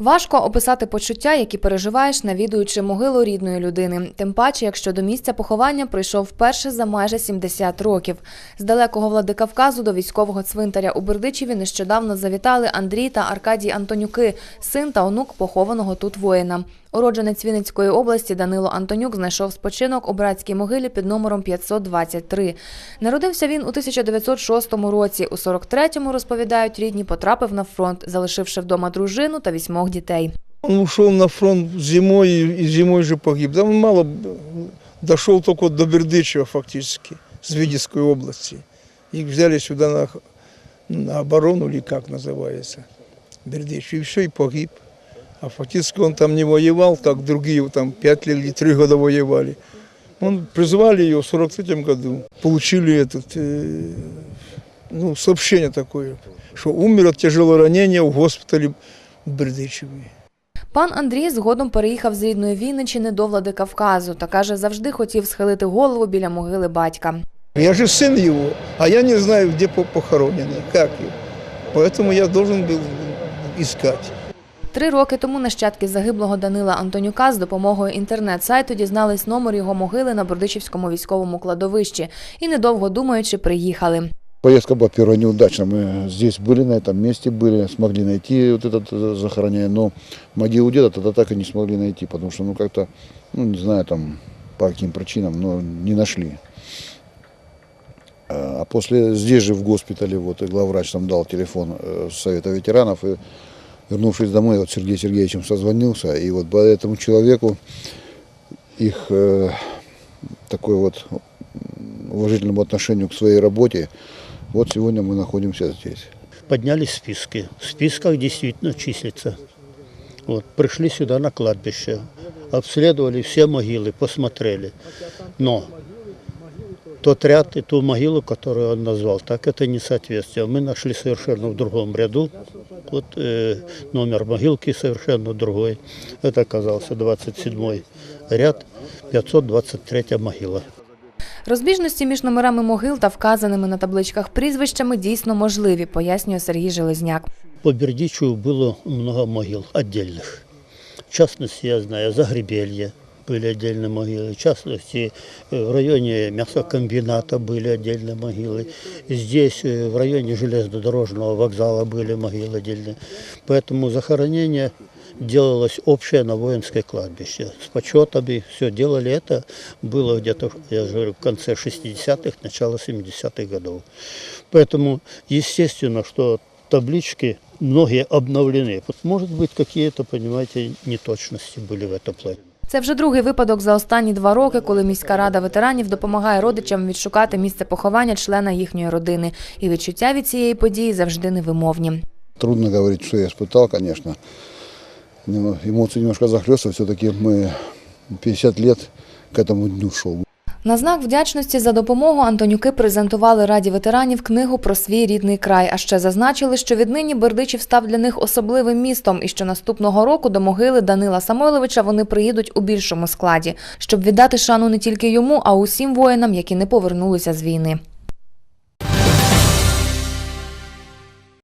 Важко описати почуття, які переживаєш, навідуючи могилу рідної людини. Тим паче, якщо до місця поховання прийшов вперше за майже 70 років. З далекого Владикавказу до військового цвинтаря у Бердичеві нещодавно завітали Андрій та Аркадій Антонюки, син та онук похованого тут воїна. Уродженець Вінницької області Данило Антонюк знайшов спочинок у братській могилі під номером 523. Народився він у 1906 році. У 43-му, розповідають рідні, потрапив на фронт, залишивши вдома дружину та вісьмох дітей. Он ушел на фронт зимой и зимой же погиб. Да он мало дошел только до Бердычева фактически, с Видической области. Их взяли сюда на, на оборону, или как называется, Бердыч. И все, и погиб. А фактически он там не воевал, так другие там пять лет или три года воевали. Он призвали ее в 43 году. Получили этот, э, ну, сообщение такое, что умер от тяжелого ранения в госпитале в Бердычеве. Пан Андрій згодом переїхав з рідної Вінничини до Владикавказу та каже, завжди хотів схилити голову біля могили батька. Я же сын его, а я не знаю, где по- похоронены, как его. Поэтому я должен был искать. Три роки тому нащадки загиблого Данила Антонюка з допомогою інтернет-сайту дізнались номер його могили на Бердичівському військовому кладовищі і, недовго думаючи, приїхали. Поездка была первая неудачная. Мы здесь были, на этом месте были, смогли найти вот этот э, захоронение, но могилу деда тогда так и не смогли найти, потому что, ну, как-то, ну, не знаю, там, по каким причинам, но не нашли. А после, здесь же в госпитале, вот, и главврач нам дал телефон э, Совета ветеранов, и вернувшись домой, вот Сергей Сергеевичем созвонился, и вот по этому человеку их э, такой вот уважительному отношению к своей работе, вот сегодня мы находимся здесь. поднялись списки. В списках действительно числится. Вот, пришли сюда на кладбище, обследовали все могилы, посмотрели. Но тот ряд и ту могилу, которую он назвал, так это не соответствие. Мы нашли совершенно в другом ряду. Вот э, номер могилки совершенно другой. Это оказался 27 ряд, 523 могила. Розбіжності між номерами могил та вказаними на табличках прізвищами дійсно можливі, пояснює Сергій Железняк. По Бердичеву было много могил отдельных. В частности, я знаю, Загребелье были отдельные могилы. В частности, э, в районе мясокомбината были отдельные могилы. Здесь, э, в районе железнодорожного вокзала, были могилы отдельные. Поэтому захоронение делалось общее на воинское кладбище. С почетами все делали это. Было где-то, я же говорю, в конце 60-х, начало 70-х годов. Поэтому, естественно, что таблички многие обновлены. Вот, Может быть, какие-то, понимаете, неточности были в этом плане. Це вже другий випадок за останні два роки, коли міська рада ветеранів допомагає родичам відшукати місце поховання члена їхньої родини. І відчуття від цієї події завжди невимовні. Трудно говорить, что я испытал, конечно. Но Эмоции немножко захлестывают. Все-таки мы 50 лет к этому дню шел. На знак вдячності за допомогу Антонюки презентували Раді ветеранів книгу про свій рідний край. А ще зазначили, що віднині Бердичів став для них особливим містом і що наступного року до могили Данила Самойловича вони приїдуть у більшому складі, щоб віддати шану не тільки йому, а усім воїнам, які не повернулися з війни.